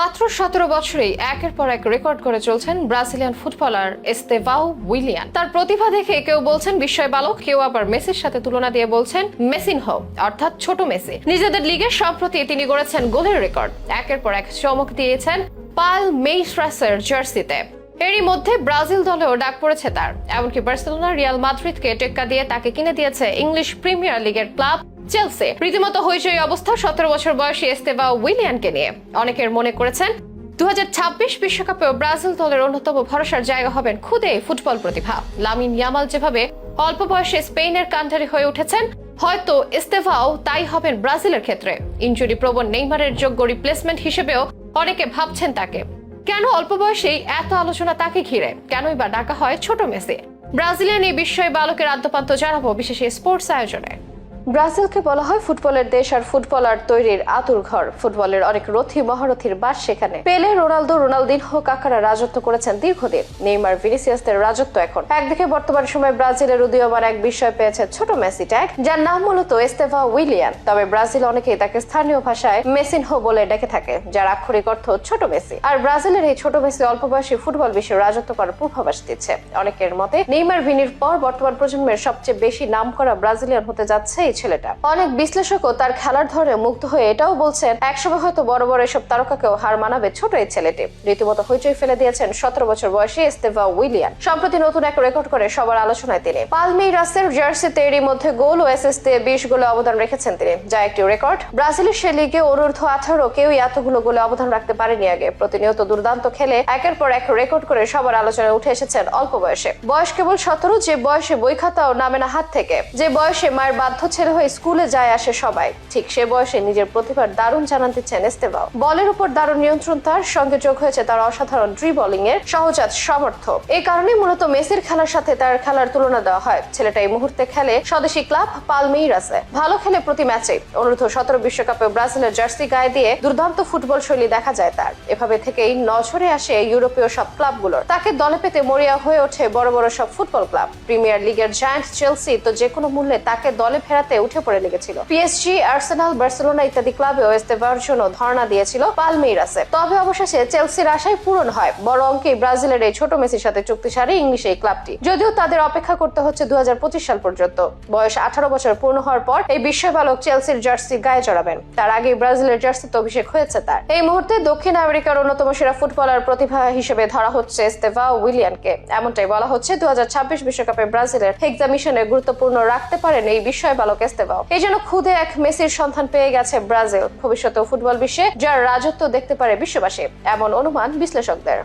মাত্র সতেরো বছরেই একের পর এক রেকর্ড করে চলছেন ব্রাজিলিয়ান ফুটবলার এস্তেভাও উইলিয়ান। তার প্রতিভা দেখে কেউ বলছেন, বিস্ময় বালক। কেউ আবার মেসির সাথে তুলনা দিয়ে বলছেন মেসিন হো অর্থাৎ ছোট মেসি। নিজেদের লিগের সম্প্রতি তিনি গড়েছেন গোলের রেকর্ড। একের পর এক চমক দিয়েছেন পাল মেইস্ট্রাসের জার্সিতে। এরই মধ্যে ব্রাজিল দলেও ডাক পড়েছে তার। এমনকি বার্সেলোনা, রিয়াল মাদ্রিদকে টেক্কা দিয়ে তাকে কিনে দিয়েছে ইংলিশ প্রিমিয়ার লিগের ক্লাব চেলসি। রীতিমতো হইচই অবস্থা, সতেরো বছর বয়সী এস্তেবা উইলিয়ানকে নিয়ে। অনেকের মনে করেছেন দু বিশ্বকাপেও ব্রাজিল দলের অন্যতম ভরসার জায়গা হবেন খুদে ফুটবল প্রতিভা। লামিন ইয়ামাল যেভাবে অল্প বয়সে স্পেনের কান্ডারি হয়ে উঠেছেন, হয়তো ইস্তেফাও তাই হবেন ব্রাজিলের ক্ষেত্রে। ইঞ্জুরি প্রবণ নেইমারের যোগ্য রিপ্লেসমেন্ট হিসেবেও অনেকে ভাবছেন তাকে। কেন অল্প বয়সেই এত আলোচনা তাকে ঘিরে? কেনই বা ডাকা হয় ছোট মেসি? ব্রাজিলিয়ান এই বিস্ময় বালকের আদ্যপান্ত জানাব বিশেষ স্পোর্টস আয়োজনে। ব্রাজিলকে বলা হয় ফুটবলের দেশ আর ফুটবলার তৈরির আতুর ঘর। ফুটবলের অনেক রথী, মহারথীর বাস সেখানে। পেলে, রোনালদো রোনালদিনহো কাকারা রাজত্ব করেছেন দীর্ঘদিন। নেইমার, ভিনিসিয়াসদের রাজত্ব এখন। একদিকে বর্তমান সময় ব্রাজিলের উদীয়মান এক বিষয় পেয়েছে ছোট মেসি ট্যাগ, যার নাম মূলত এস্তেভা উইলিয়ান। তবে ব্রাজিল অনেকেই তাকে স্থানীয় ভাষায় মেসিনহো বলে ডেকে থাকে, যার আক্ষরিক অর্থ ছোট মেসি। আর ব্রাজিলের এই ছোট মেসি অল্প বয়সী ফুটবল বিশ্বে রাজত্ব করার পূর্বাভাস দিচ্ছে। অনেকের মতে, নেইমার, ভিনির পর বর্তমান প্রজন্মের সবচেয়ে বেশি নাম করা ব্রাজিলিয়ান হতে যাচ্ছে এই ছেলেটা। অনেক বিশ্লেষকও তার খেলার ধরে মুগ্ধ হয়ে এটাও বলছেন, একসময় হয়তো বড় বড় এসব তারকাকেও হার মানাবে ছোট এই ছেলেটি। রীতিমতো হইচই ফেলে দিয়েছেন সতেরো বছর বয়সী এস্তেভা উইলিয়ান সম্প্রতি নতুন এক রেকর্ড করে সবার আলোচনায় তিনি। পালমেইরাসের জার্সিতে এরই মধ্যে গোল ও দিয়ে বিশ গোলে অবদান রেখেছেন তিনি, যা একটি রেকর্ড। ব্রাজিলের সে লিগে অনূর্ধ্ব আঠারো কেউই এতগুলো গোলে অবদান রাখতে পারেনি আগে। প্রতিনিয়ত দুর্দান্ত খেলে একের পর এক রেকর্ড করে সবার আলোচনায় উঠে এসেছেন অল্প বয়সে। বয়স কেবল সতেরো, যে বয়সে বই খাতাও নামে না হাত থেকে। যে বয়সে মায়ের বাধ্য ছেলে হয়ে স্কুলে যায় আসে সবাই। ঠিক সে বয়সে নিজের প্রতিভার দারুণ জানান দিচ্ছেন এস্তেভাও বলের উপর দারুণ নিয়ন্ত্রণ তার, সঙ্গে যোগ হয়েছে তার অসাধারণ ড্রিবলিং এর সহজাত সামর্থ্য। এই কারণে মূলত মেসির খেলার সাথে তার খেলার তুলনা দেওয়া হয়। ছেলেটা এই মুহূর্তে খেলে স্বদেশী ক্লাব পালমেইরাসে ভালো খেলে প্রতি ম্যাচে। অনূর্ধ্ব সতেরো বিশ্বকাপে ব্রাজিলের জার্সি গায়ে দিয়ে দুর্দান্ত ফুটবল শৈলী দেখা যায় তার। এভাবে থেকেই নজরে আসে ইউরোপীয় সব ক্লাবগুলোর। তাকে দলে পেতে মরিয়া হয়ে ওঠে বড় বড় সব ফুটবল ক্লাব। প্রিমিয়ার লিগের জায়ান্ট চেলসি তো যে কোনো মূল্যে তাকে দলে ফেরাতে উঠে পড়ে লেগেছিল। পিএসজি আর্সেনাল বার্সেলোনা ইত্যাদি ক্লাবেও ইস্তেফার জন্য ধর্ণা দিয়েছিল পালমেইরাসে তবে অবশেষে চেলসির আশায় পূরণ হয়। বড় অঙ্কে ব্রাজিলের এই ছোট মেসির সাথে চুক্তি সারে ইংলিশ এই ক্লাবটি যদিও তাদের অপেক্ষা করতে হচ্ছে দু হাজার পঁচিশ সাল পর্যন্ত। বয়স আঠারো বছর পূর্ণ হওয়ার পর এই বিস্ময় বালক চেলসির জার্সি গায়ে চড়াবেন তার আগে ব্রাজিলের জার্সিতে অভিষেক হয়েছে তার। এই মুহূর্তে দক্ষিণ আমেরিকার অন্যতম সেরা ফুটবলার প্রতিভা হিসেবে ধরা হচ্ছে স্তেভা উইলিয়ানকে। এমনটাই বলা হচ্ছে দু বিশ্বকাপে ব্রাজিলের এক্সামিশনে গুরুত্বপূর্ণ রাখতে পারেন এই বিস্ময় বালক এস্তেভাও এই জন্য ক্ষুদে এক মেসির সন্ধান পেয়ে গেছে ব্রাজিল। ভবিষ্যতে ফুটবল বিশ্বে যার রাজত্ব দেখতে পারে বিশ্ববাসী। এমন অনুমান বিশ্লেষকদের।